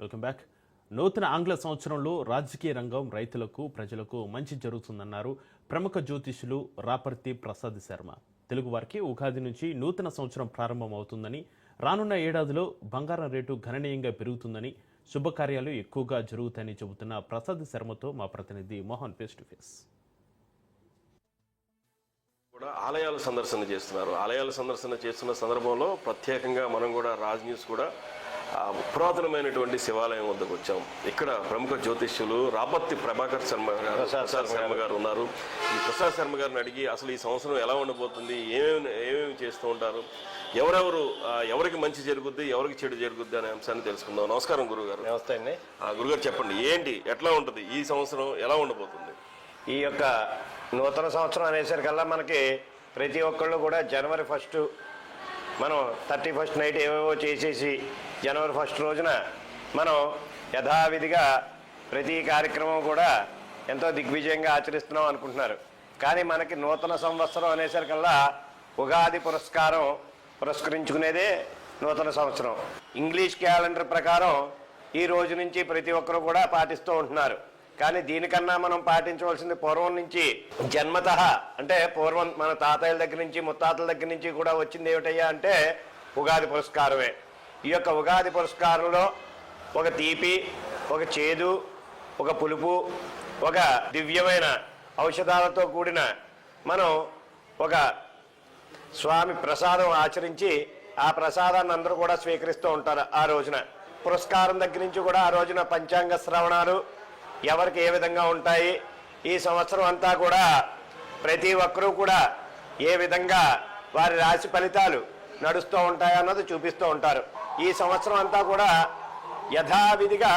Welcome back. నూతన ఆంగ్ల సంవత్సరంలో రాజకీయ రంగం రైతులకు ప్రజలకు మంచి జరుగుతుందన్నారు ప్రముఖ జ్యోతిష్యులు రాపర్తి ప్రసాద్ శర్మ. తెలుగు వారికి ఉగాది నుంచి నూతన సంవత్సరం ప్రారంభమవుతుందని రానున్న ఏడాదిలో బంగారం రేటు గణనీయంగా పెరుగుతుందని శుభకార్యాలు ఎక్కువగా జరుగుతాయని చెబుతున్న ప్రసాద్ శర్మతో మా ప్రతినిధి మోహన్ ఫేస్ టు ఫేస్ కూడా ఆలయాలు సందర్శన చేస్తున్నారు. ఆలయాల సందర్శన చేస్తున్న సందర్భంలో ప్రత్యేకంగా మనం కూడా రాజ్ న్యూస్ కూడా పురాతనమైనటువంటి శివాలయం వద్దకు వచ్చాం. ఇక్కడ ప్రముఖ జ్యోతిష్యులు రాపత్తి ప్రభాకర్ శర్మ గారు ప్రసాద్ శర్మ గారు. ఉన్నారు. ఈ ప్రసాద్ శర్మ గారిని అడిగి అసలు ఈ సంవత్సరం ఎలా ఉండబోతుంది ఏమేమి ఏమేమి చేస్తూ ఉంటారు ఎవరెవరు ఎవరికి మంచి జరుగుద్ది ఎవరికి చెడు జరుగుద్ది అనే అంశాన్ని తెలుసుకుందాం. నమస్కారం గురుగారు. నమస్తే అండి. ఆ, గురుగారు చెప్పండి ఏంటి ఎట్లా ఉంటుంది ఈ సంవత్సరం ఎలా ఉండబోతుంది? ఈ యొక్క నూతన సంవత్సరం అనేసరికల్లా మనకి ప్రతి ఒక్కళ్ళు కూడా జనవరి ఫస్ట్ మనం థర్టీ ఫస్ట్ నైట్ ఏవేవో చేసేసి జనవరి ఫస్ట్ రోజున మనం యథావిధిగా ప్రతి కార్యక్రమం కూడా ఎంతో దిగ్విజయంగా ఆచరిస్తున్నాం అనుకుంటున్నారు. కానీ మనకి నూతన సంవత్సరం అనేసరికల్లా ఉగాది పురస్కారం పురస్కరించుకునేదే నూతన సంవత్సరం. ఇంగ్లీష్ క్యాలెండర్ ప్రకారం ఈ రోజు నుంచి ప్రతి ఒక్కరు కూడా పాటిస్తూ ఉంటున్నారు. కానీ దీనికన్నా మనం పాటించవలసింది పూర్వం నుంచి జన్మత. అంటే పూర్వం మన తాతయ్యల దగ్గర నుంచి ముత్తాతల దగ్గర నుంచి కూడా వచ్చింది ఏమిటయ్యా అంటే ఉగాది పురస్కారమే. ఈ యొక్క ఉగాది పురస్కారంలో ఒక తీపి ఒక చేదు ఒక పులుపు ఒక దివ్యమైన ఔషధాలతో కూడిన మనం ఒక స్వామి ప్రసాదం ఆచరించి ఆ ప్రసాదాన్ని అందరూ కూడా స్వీకరిస్తూ ఉంటారు ఆ రోజున. పురస్కారం దగ్గర నుంచి కూడా ఆ రోజున పంచాంగ శ్రవణాలు ఎవరికి ఏ విధంగా ఉంటాయి? ఈ సంవత్సరం అంతా కూడా ప్రతి ఒక్కరూ కూడా ఏ విధంగా వారి రాశి ఫలితాలు నడుస్తూ ఉంటాయి అన్నది చూపిస్తూ ఉంటారు. ఈ సంవత్సరం అంతా కూడా యథావిధిగా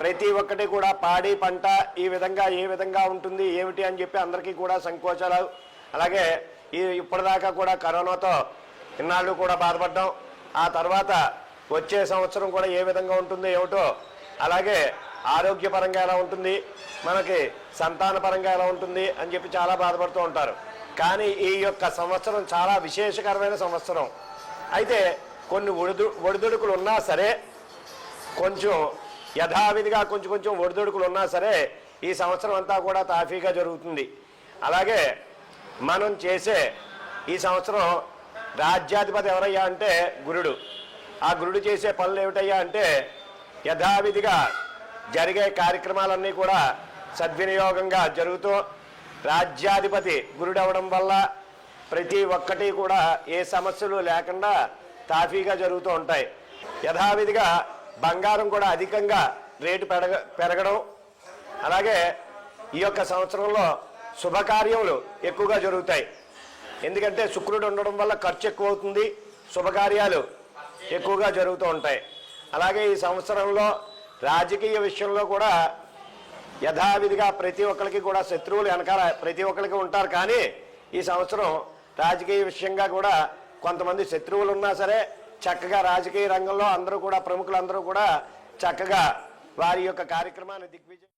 ప్రతి ఒక్కటి కూడా పాడి పంట ఈ విధంగా ఏ విధంగా ఉంటుంది ఏమిటి అని చెప్పి అందరికీ కూడా సంకోచాలు. అలాగే ఈ ఇప్పటిదాకా కూడా కరోనాతో ఇన్నాళ్ళు కూడా బాధపడ్డాం. ఆ తర్వాత వచ్చే సంవత్సరం కూడా ఏ విధంగా ఉంటుందో ఏమిటో అలాగే ఆరోగ్యపరంగా ఎలా ఉంటుంది? మనకి సంతాన పరంగా ఎలా ఉంటుంది? అని చెప్పి చాలా బాధపడుతూ ఉంటారు. కానీ ఈ యొక్క సంవత్సరం చాలా విశేషకరమైన సంవత్సరం. అయితే కొన్ని ఒడిదు ఒడిదుడుకులు ఉన్నా సరే కొంచెం యథావిధిగా కొంచెం కొంచెం ఒడిదుడుకులు ఉన్నా సరే ఈ సంవత్సరం అంతా కూడా తాఫీగా జరుగుతుంది. అలాగే మనం చేసే ఈ సంవత్సరం రాజ్యాధిపతి ఎవరయ్యా అంటే గురుడు. ఆ గురుడు చేసే పనులు ఏమిటయ్యా అంటే యథావిధిగా జరిగే కార్యక్రమాలన్నీ కూడా సద్వినియోగంగా జరుగుతూ రాజ్యాధిపతి గురుడవడం వల్ల ప్రతి ఒక్కటి కూడా ఏ సమస్యలు లేకుండా తాఫీగా జరుగుతూ ఉంటాయి. యథావిధిగా బంగారం కూడా అధికంగా రేటు పెరగ పెరగడం అలాగే ఈ యొక్క సంవత్సరంలో శుభకార్యములు ఎక్కువగా జరుగుతాయి. ఎందుకంటే శుక్రుడు ఉండడం వల్ల ఖర్చు ఎక్కువ అవుతుంది శుభకార్యాలు ఎక్కువగా జరుగుతూ ఉంటాయి. అలాగే ఈ సంవత్సరంలో రాజకీయ విషయంలో కూడా యథావిధిగా ప్రతి ఒక్కరికి కూడా శత్రువులు వెనకాల ప్రతి ఒక్కరికి ఉంటారు. కానీ ఈ సంవత్సరం రాజకీయ విషయంగా కూడా కొంతమంది శత్రువులు ఉన్నా సరే చక్కగా రాజకీయ రంగంలో అందరూ కూడా ప్రముఖులందరూ కూడా చక్కగా వారి యొక్క కార్యక్రమాన్ని దిగ్విజయం